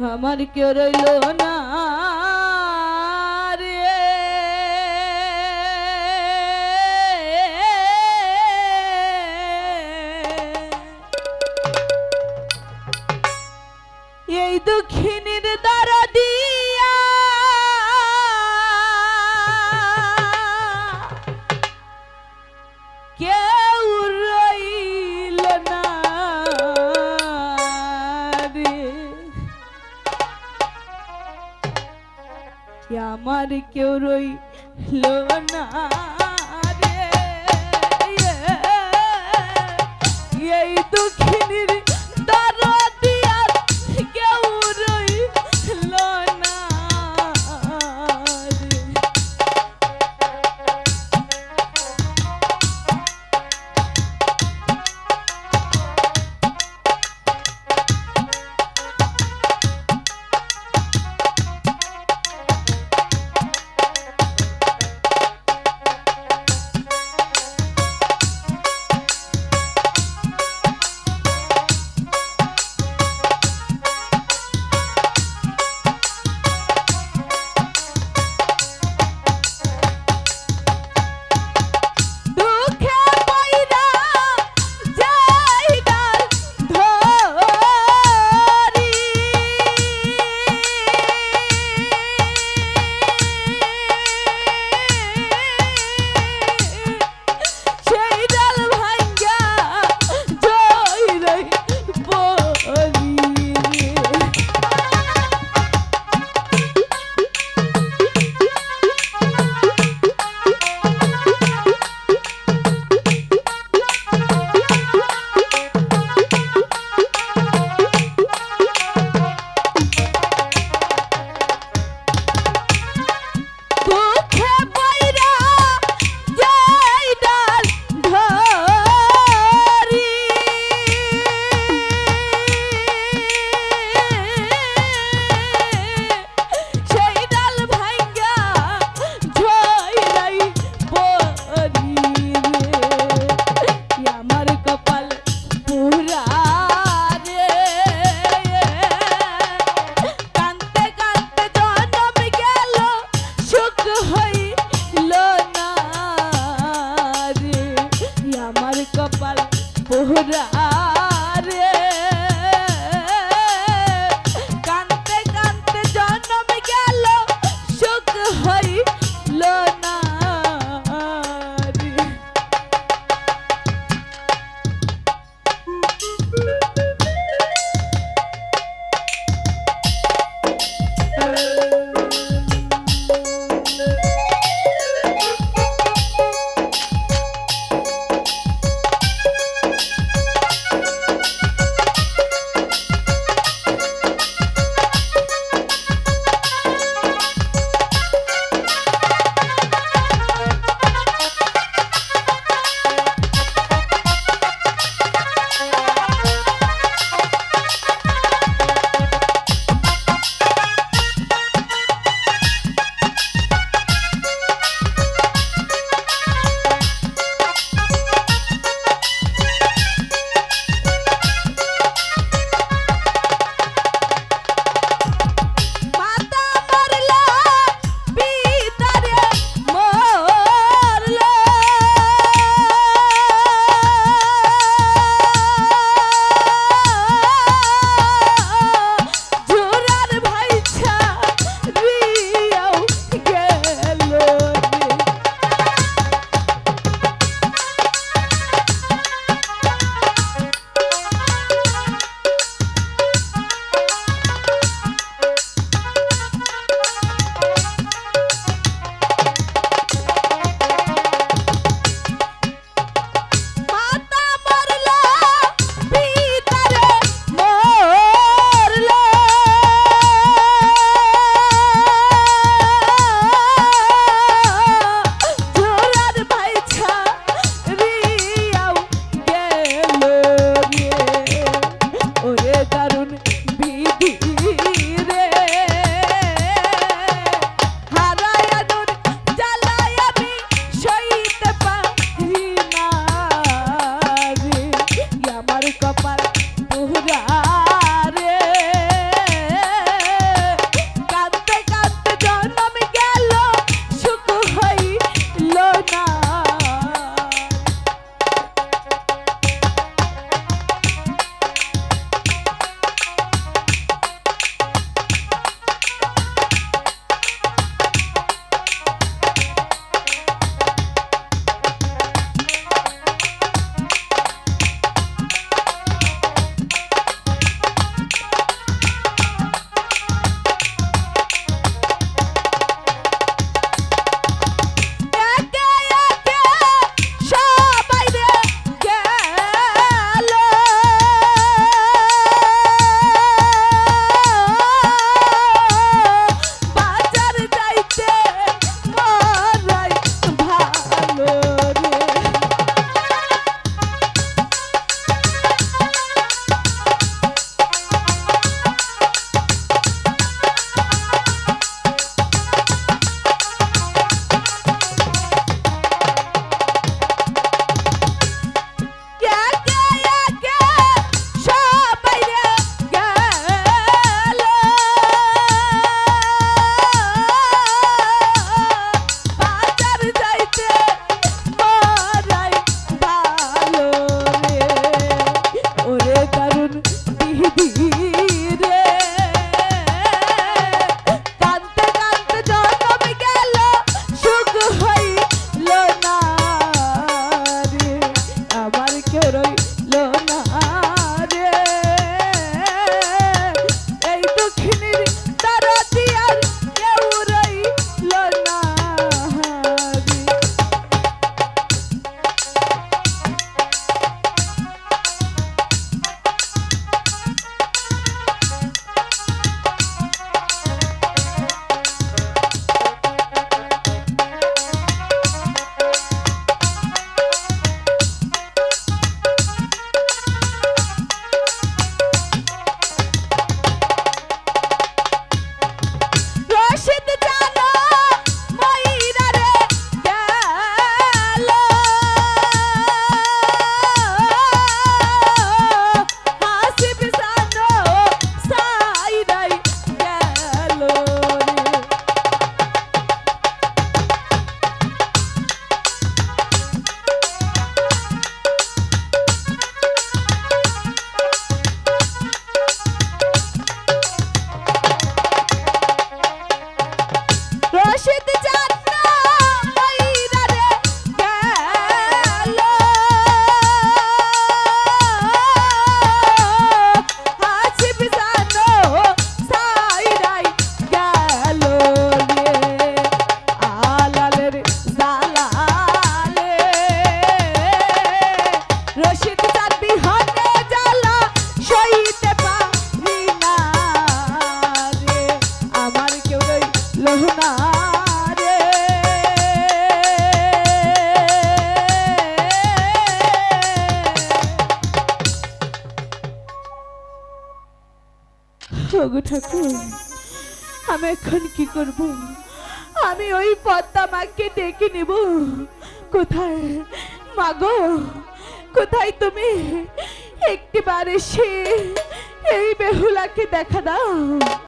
আমার কেউ রইল না এই দুঃখিনীর দ্বারা আমার কেউ রইল না রে। এই দুঃখিনীর ওগো ঠাকুর। আমি এখন কি করব? আমি ওই পদ্মা মাকে ডেকে নেব। কোথায়? মাগো, কোথায় তুমি? একটিবার এসে এই বেহুলাকে দেখা দাও।